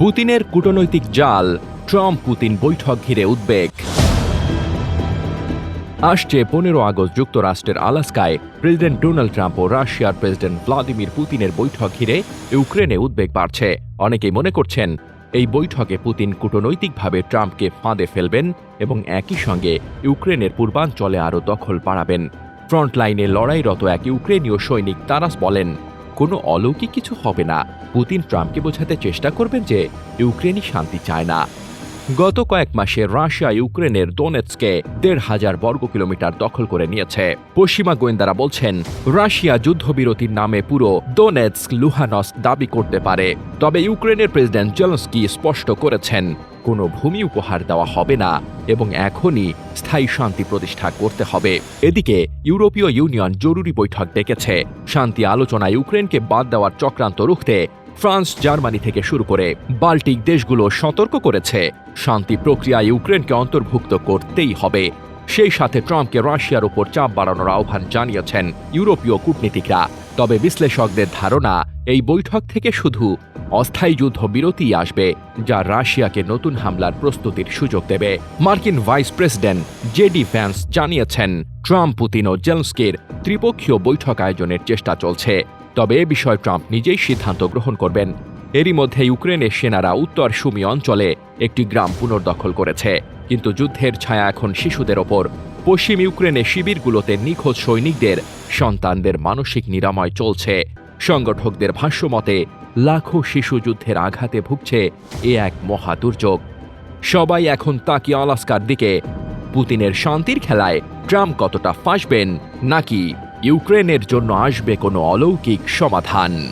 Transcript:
পুতিনের কূটনৈতিক জাল, ট্রাম্প পুতিন বৈঠক ঘিরে উদ্বেগ। আসছে পনেরো আগস্ট যুক্তরাষ্ট্রের আলাস্কায় প্রেসিডেন্ট ডোনাল্ড ট্রাম্প ও রাশিয়ার প্রেসিডেন্ট ভ্লাদিমির পুতিনের বৈঠক ঘিরে ইউক্রেনে উদ্বেগ বাড়ছে। অনেকেই মনে করছেন, এই বৈঠকে পুতিন কূটনৈতিকভাবে ট্রাম্পকে ফাঁদে ফেলবেন এবং একই সঙ্গে ইউক্রেনের পূর্বাঞ্চলে আরও দখল বাড়াবেন। ফ্রন্টলাইনে লড়াইরত এক ইউক্রেনীয় সৈনিক তারাস বলেন কোনো অলৌকিক কিছু হবে না। পুতিন ট্রাম্পকে বোঝাতে চেষ্টা করবেন যে, ইউক্রেনই শান্তি চায় না। গত কয়েক মাসে রাশিয়া ইউক্রেনের দোনেৎসকে দেড় হাজার বর্গ কিলোমিটার দখল করে নিয়েছে। পশ্চিমা গোয়েন্দারা বলছেন, রাশিয়া যুদ্ধবিরতির নামে পুরো দোনেৎস্ক লুহানস্ক দাবি করতে পারে। তবে ইউক্রেনের প্রেসিডেন্ট জেলস্কি স্পষ্ট করেছেন কোনো ভূমি উপহার দেওয়া হবে না এবং এখনই স্থায়ী শান্তি প্রতিষ্ঠা করতে হবে। এদিকে ইউরোপীয় ইউনিয়ন জরুরি বৈঠক ডেকেছে। শান্তি আলোচনায় ইউক্রেনকে বাদ দেওয়ার চক্রান্ত রুখতে ফ্রান্স জার্মানি থেকে শুরু করে বাল্টিক দেশগুলো সতর্ক করেছে। শান্তি প্রক্রিয়া ইউক্রেনকে অন্তর্ভুক্ত করতেই হবে। সেই সাথে ট্রাম্পকে রাশিয়ার উপর চাপ বাড়ানোর আহ্বান জানিয়েছেন ইউরোপীয় কূটনীতিকরা। তবে বিশ্লেষকদের ধারণা, এই বৈঠক থেকে শুধু অস্থায়ী যুদ্ধ বিরতি আসবে, যা রাশিয়াকে নতুন হামলার প্রস্তুতির সুযোগ দেবে। মার্কিন ভাইস প্রেসিডেন্ট জেডি ভ্যান্স জানিয়েছেন, ট্রাম্প, পুতিন ও জেলস্কির ত্রিপক্ষীয় বৈঠক আয়োজনের চেষ্টা চলছে। তবে এ বিষয়ে ট্রাম্প নিজেই সিদ্ধান্ত গ্রহণ করবেন। এরই মধ্যে ইউক্রেনের সেনারা উত্তর সুমি অঞ্চলে একটি গ্রাম পুনর্দখল করেছে। কিন্তু যুদ্ধের ছায়া এখন শিশুদের ওপর। পশ্চিম ইউক্রেনের শিবিরগুলোতে নিখোঁজ সৈনিকদের, সন্তানদের মানসিক নিরাময় চলছে। সংগঠকদের ভাষ্যমতে লাখো শিশু যুদ্ধের আঘাতে ভুগছে এ এক মহা দুর্যোগ। সবাই এখন তাকিয়ে আলাস্কার দিকে। পুতিনের শান্তির খেলায় ট্রাম্প কতটা ফাঁসবেন নাকি ইউক্রেনের জন্য আসবে কোনো অলৌকিক সমাধান?